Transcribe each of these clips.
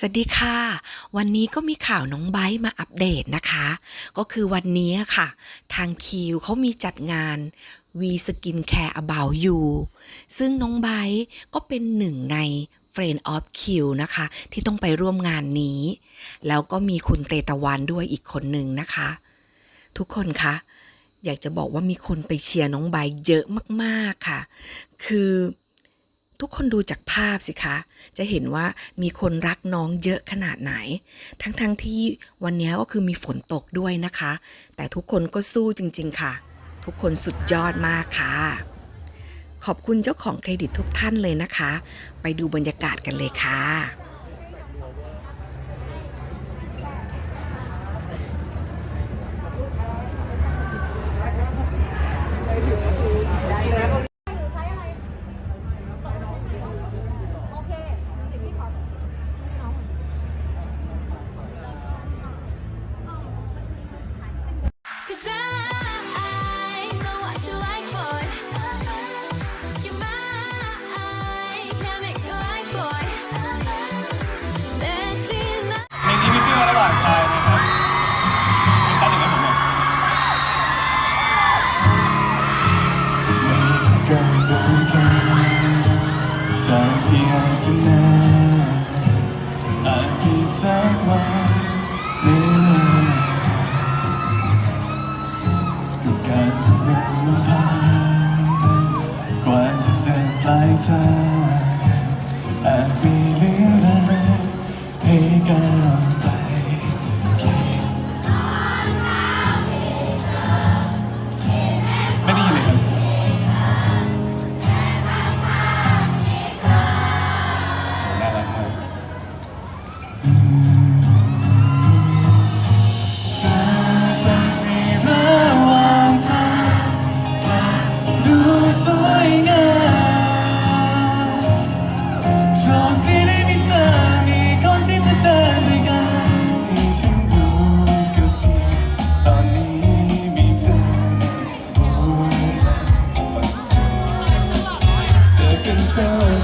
สวัสดีค่ะ วันนี้ก็มีข่าวน้องไบ์มาอัปเดตนะคะ ก็คือวันนี้ค่ะ ทางคิวเขามีจัดงาน V Skin Care About You ซึ่งน้องไบ์ก็เป็นหนึ่งใน Friend of Q นะคะ ที่ต้องไปร่วมงานนี้ แล้วก็มีคุณเตตะวันด้วยอีกคนหนึ่งนะคะ ทุกคนคะอยากจะบอกว่ามีคนไปเชียร์น้องไบ์เยอะมากๆค่ะ คือ ทุกคนดูจากภาพสิคะ จะเห็นว่ามีคนรักน้องเยอะขนาดไหน ทั้งๆทที่วันนี้ก็คือมีฝนตกด้วยนะคะ แต่ทุกคนก็สู้จริง ๆ ค่ะ ทุกคนสุดยอดมากค่ะ ขอบคุณเจ้าของเครดิตทุกท่านเลยนะคะ ไปดูบรรยากาศกันเลยค่ะ การเดินทางจากที่อาจจะนานอาจมีสักวันหรือไม่เธอกับการทำงานลำพังกว่าจะเจอปลายทางอาจมีเหลือแรงให้ก้า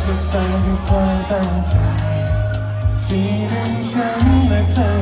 จะตาด้วยความตั้งใจ ที่ดึงฉันและเธอ